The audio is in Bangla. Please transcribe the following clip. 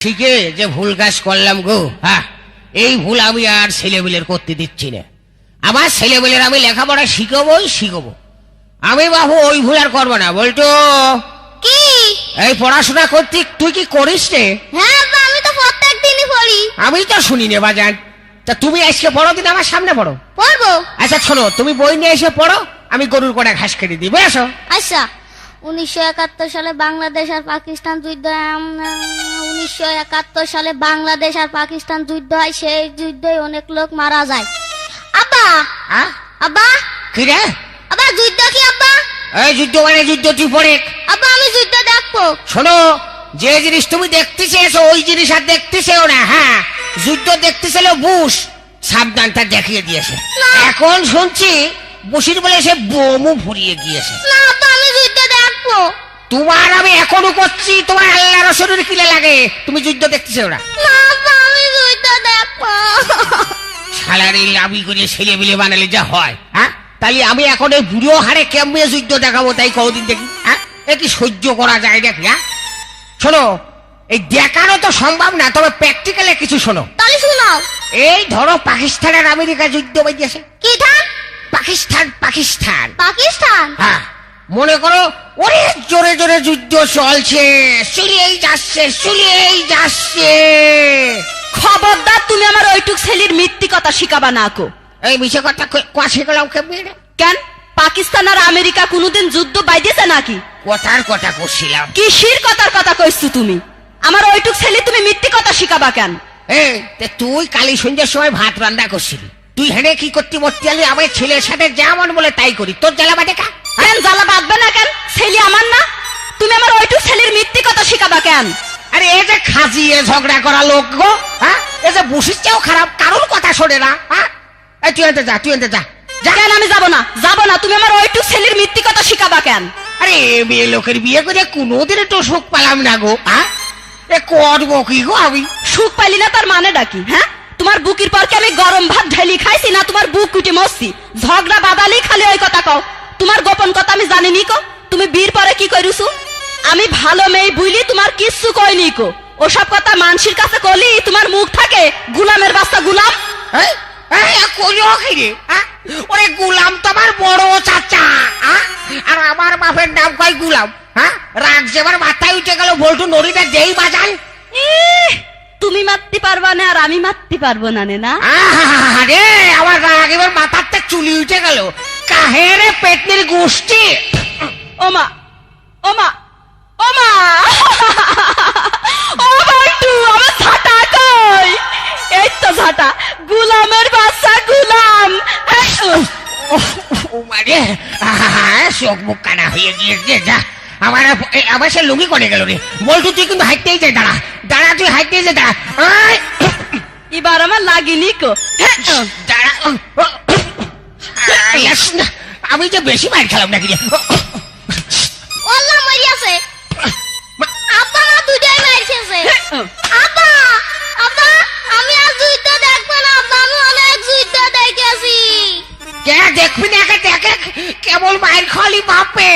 ঠিকই যে ভুল কাজ করলাম গো। হ্যাঁ এই ভুল আমি আর ছেলেবেলের করতে দিচ্ছি না। আমার ছেলেবেলের আমি লেখাপড়া শিখবই শিখব। আমি বাবু ওই ভুল আর করব না বলতো। কি? এই পড়াশোনা করতে তুই কি করিস রে হ্যাঁ আমি তো প্রত্যেক দিনই পড়ি। আমি তো শুনি নে বাজান। তা তুমি আজকে পড়ো দিন আমার সামনে পড়ো। পড়ব। আচ্ছা শোনো তুমি বই নিয়ে এসে পড়ো আমি গরুর কটা ঘাস কেটে দিই বুঝেছ? আচ্ছা। উনিশশো একাত্তর সালে বাংলাদেশ আর পাকিস্তান যুদ্ধ উনিশশো একাত্তর সালে বাংলাদেশ আর পাকিস্তান যুদ্ধ হয়। সেই যুদ্ধে অনেক লোক মারা যায়। আব্বা! হ্যাঁ? আব্বা! কি রে? আব্বা যুদ্ধ কি আব্বা? এই যুদ্ধ মানে যুদ্ধ তুই পড়ে। আব্বা আমি যুদ্ধ দেখব। শোনো যে জিনিস তুমি দেখতে চেয়েছো ওই জিনিস আর দেখতে চেয়েও না হ্যাঁ? যুদ্ধ দেখতে ছিল বুশ সাবধানটা দেখিয়ে দিয়েছে। এখন শুনছি বসির বলে সে বোমও ফুরিয়ে গিয়েছে। না তোমার আমি এখনও করছি তোমার আল্লাহ রসুলের কিলে লাগে। তুমি যুদ্ধ দেখতেছো দেখব সালারি লাভি করে ছেলে মিলে বানালে যা হয় হ্যাঁ? তাহলে আমি এখন এই বুড়ো হারে কেমনে যুদ্ধ দেখাবো তাই কদিন দেখি হ্যাঁ? এ কি সহ্য করা যায় নাকি হ্যাঁ? শোনো এই দেখানো তো সম্ভব না তবে প্র্যাকটিক্যালে কিছু শোনো। তাহলে শোনাও এই ধরো পাকিস্তান আর আমেরিকা যুদ্ধ বেরিয়েছে কি ধান? পাকিস্তান পাকিস্তান। পাকিস্তান? হ্যাঁ। মনে করো অনেক জোরে জোরে যুদ্ধ চলছে। চলিয়েই যাচ্ছে চলিয়েই যাচ্ছে। খবরদার তুমি আমার ওইটুক ছেলির মিথ্যি কথা শিখাবা না কো। এই বিষয় কথা কাছে গেলাম কেমনি কেন? পাকিস্তান আর আমেরিকা কোনোদিন যুদ্ধ বাইদেছে নাকি? কথার কথা করছিলাম। কিসির কথার কথা কইছো তুমি? আমার ওইটুক ছেলে তুমি মিথ্যি কথা শিখাবা কেন? এই তে তুই কালী সন্ধ্যের সময় ভাত রান্না করছিলি। তুই হেনে কি করতে মরতে আলি আমার ছেলের সাথে যেমন বলে তাই করি। তোর জ্বালা বাটে কা কেন জ্বালা বাঁধবে না কেন? ছেলে আমার না। তুমি আমার ওইটুক ছেলের মিথ্যি কথা শিখাবা কেন? আরে এ যে খাজিয়ে ঝগড়া করা লোক গো হ্যাঁ? এ যে বসির চেয়েও খারাপ কারোর কথা শোনে না হ্যাঁ? এই তুই এনতে যা তুই এনতে যা। কেন আমি যাব না? যাব না। তুমি আমার ওইটুক ছেলের মিথ্যি কথা শিখাবা কেন? আরে মেয়ে লোকের বিয়ে করে কোনোদিন একটু সুখ পেলাম না গো হ্যাঁ? এ করব কি গো আমি? সুখ পাইলি না তার মানে ডাকি হ্যাঁ? তোমার বুকির পর কি আমি গরম ভাত ঢেলি খাইছি না তোমার বুক কুটি মরছি। ঝগড়া বাদালি খালি ওই কথা কও। তোমার গোপন কথা আমি জানি নি কো? তুমি বীর পরে কি কইরুসু? আমি ভালো মেয়ে বুইলি তোমার কিচ্ছু কইনি কো। ওসব কথা মানসির কাছে কলি তোমার মুখ থাকে গুলামের বাচ্চা গুলাম। হ্যাঁ? ওরে গুলাম তো আমার বড় চাচা? আর আমার বাপের নাম কয় গুলাম হ্যাঁ রাগ যে আমার মাথায় উঠে গেল বল্টু নড়িটা যেই বাজান তুমি মারতে পারবা না আর আমি মারতে পারব না নে না আরে আমার রাগ এবার মাথাতে চুলি উঠে গেল। কাহেরে পেটনির গোষ্ঠী? ওমা ওমা ওমা। ও বান্টু আমার ঝাঁটা কই? এই তো ঝাঁটা। গুলামের বাচ্চা গুলাম। এই, উফ, ও চোখ মুখ কানা হয়ে গিয়েছে যা। আমার আমার সে লুঙ্গি করে গেল রে? বল্টু তুই কিন্তু হাইতেই যায় দাঁড়া। দাঁড়া তুই যায় দাঁড়া। এবার আমার লাগিনি কো। দাঁড়া। আমি যে বেশি মার খেলাম নাকি রে? ওল্লা মরি আছে আব্বা মা দুটাই মারছে আপা আব্বা আব্বা আমি আর যুদ্ধ দেখব না। আব্বা আমি অনেক জুইটা দেখেছি। কে দেখবি না? একে দেখে কেবল মায়ের খালি বাপে।